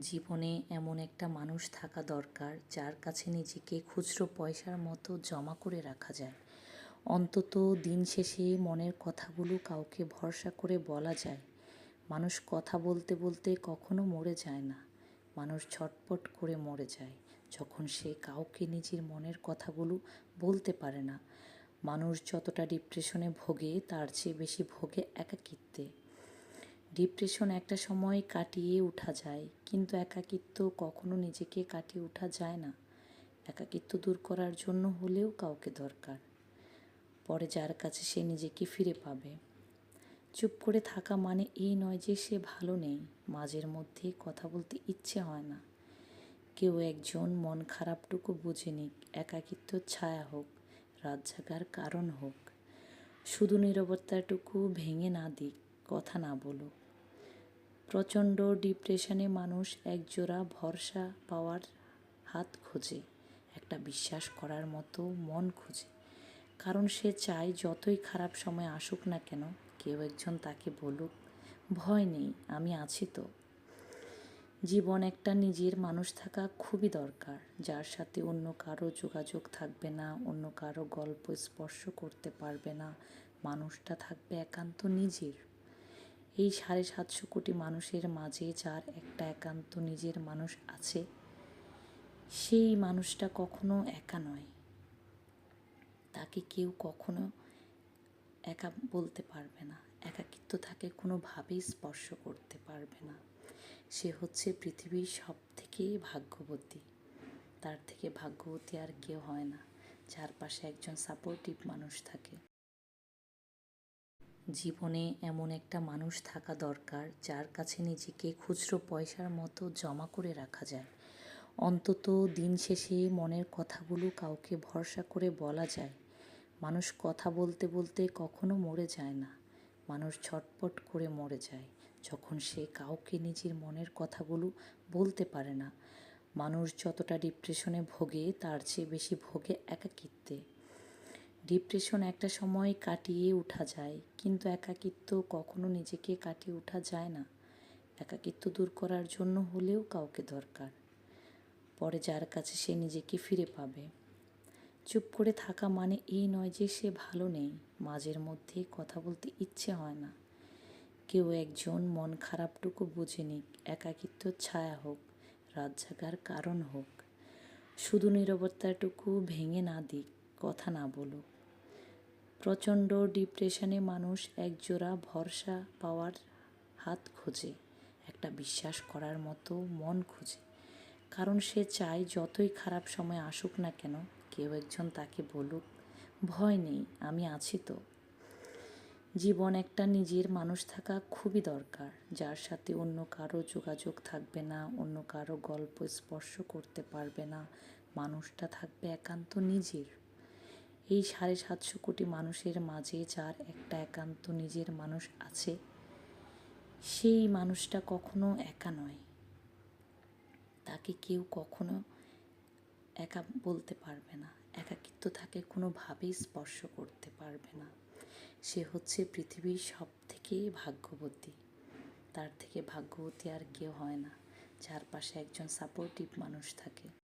জীবনে এমন একটা মানুষ থাকা দরকার, যার কাছে নিজেকে খুচরো পয়সার মতো জমা করে রাখা যায়। অন্তত দিন শেষে মনের কথাগুলো কাউকে ভরসা করে বলা যায়। মানুষ কথা বলতে বলতে কখনো মরে যায় না। মানুষ ছটপট করে মরে যায়, যখন সে কাউকে নিজের মনের কথাগুলো বলতে পারে না। মানুষ যতটা ডিপ্রেশনে ভোগে, তার চেয়ে বেশি ভোগে একাকিত্বে। ডিপ্রেশন একটা সময় কাটিয়ে ওঠা যায়, কিন্তু একাকিত্ব কখনো নিজেকে কাটিয়ে ওঠা যায় না। একাকিত্ব দূর করার জন্য হলেও কাউকে দরকার। পরে যার কাছে সে নিজেকে ফিরে পাবে। চুপ করে থাকা মানে এই নয় যে সে ভালো নেই, মাঝের মধ্যে কথা বলতে ইচ্ছে হয় না। কেউ একজন মন খারাপটুকু বুঝে নিক, একাকিত্ব ছায়া হোক রাত জাগার কারণ হোক। শুধু নিরবতাটুকু ভেঙে না দিক, কথা না বলুক। প্রচণ্ড ডিপ্রেশনে মানুষ একজোড়া ভরসা পাওয়ার হাত খোঁজে, একটা বিশ্বাস করার মতো মন খোঁজে। কারণ সে চায় যতই খারাপ সময় আসুক না কেন, কেউ একজন তাকে বলুক, ভয় নেই, আমি আছি তো। জীবন একটা নিজের মানুষ থাকা খুবই দরকার, যার সাথে অন্য কারও যোগাযোগ থাকবে না, অন্য কারও গল্প স্পর্শ করতে পারবে না। মানুষটা থাকবে একান্ত নিজের। এই সাড়ে সাতশো কোটি মানুষের মাঝে যার একটা একান্ত নিজের মানুষ আছে, সেই মানুষটা কখনো একা নয়। তাকে কেউ কখনো একা বলতে পারবে না, একাকিত্ব তাকে কোনোভাবেই স্পর্শ করতে পারবে না। সে হচ্ছে পৃথিবীর সব থেকে ভাগ্যবতী। তার থেকে ভাগ্যবতী আর কেউ হয় না যার পাশে একজন সাপোর্টিভ মানুষ থাকে। জীবনে এমন একটা মানুষ থাকা দরকার, যার কাছে নিজেকে খুচরো পয়সার মতো জমা করে রাখা যায়। অন্তত দিন শেষে মনের কথাগুলো কাউকে ভরসা করে বলা যায়। মানুষ কথা বলতে বলতে কখনো মরে যায় না। মানুষ ছটপট করে মরে যায়। যখন সে কাউকে নিজের মনের কথাগুলো বলতে পারে না, মানুষ যতটা ডিপ্রেশনে ভোগে, তার চেয়ে বেশি ভোগে একাকিত্বে। ডিপ্রেশন একটা সময় কাটিয়ে ওঠা যায়, কিন্তু একাকিত্ব কখনো নিজেকে কাটিয়ে ওঠা যায় না। একাকিত্ব দূর করার জন্য হলেও কাউকে দরকার। পরে যার কাছে সে নিজেকে ফিরে পাবে। চুপ করে থাকা মানে এই নয় যে সে ভালো নেই, মাঝের মধ্যে কথা বলতে ইচ্ছে হয় না। কেউ একজন মন খারাপটুকু বুঝে নিক একাকিত্ব ছায়া হোক রাত জাগার কারণ হোক। শুধু নিরবতাটুকু ভেঙে না দিক, কথা না বলুক। প্রচণ্ড ডিপ্রেশনে মানুষ একজোড়া ভরসা পাওয়ার হাত খোঁজে, একটা বিশ্বাস করার মতো মন খোঁজে। কারণ সে চায় যতই খারাপ সময় আসুক না কেন, কেউ একজন তাকে বলুক, ভয় নেই, আমি আছি তো। জীবন একটা নিজের মানুষ থাকা খুবই দরকার, যার সাথে অন্য কারও যোগাযোগ থাকবে না, অন্য কারও গল্প স্পর্শ করতে পারবে না। মানুষটা থাকবে একান্ত নিজের। এই সাড়ে সাতশো কোটি মানুষের মাঝে যার একটা একান্ত নিজের মানুষ আছে, সেই মানুষটা কখনো একা নয়। তাকে কেউ কখনো একা বলতে পারবে না, একাকিত্ব তাকে কোনোভাবেই স্পর্শ করতে পারবে না। সে হচ্ছে পৃথিবীর সব থেকে ভাগ্যবতী। তার থেকে ভাগ্যবতী আর কেউ হয় না যার পাশে একজন সাপোর্টিভ মানুষ থাকে।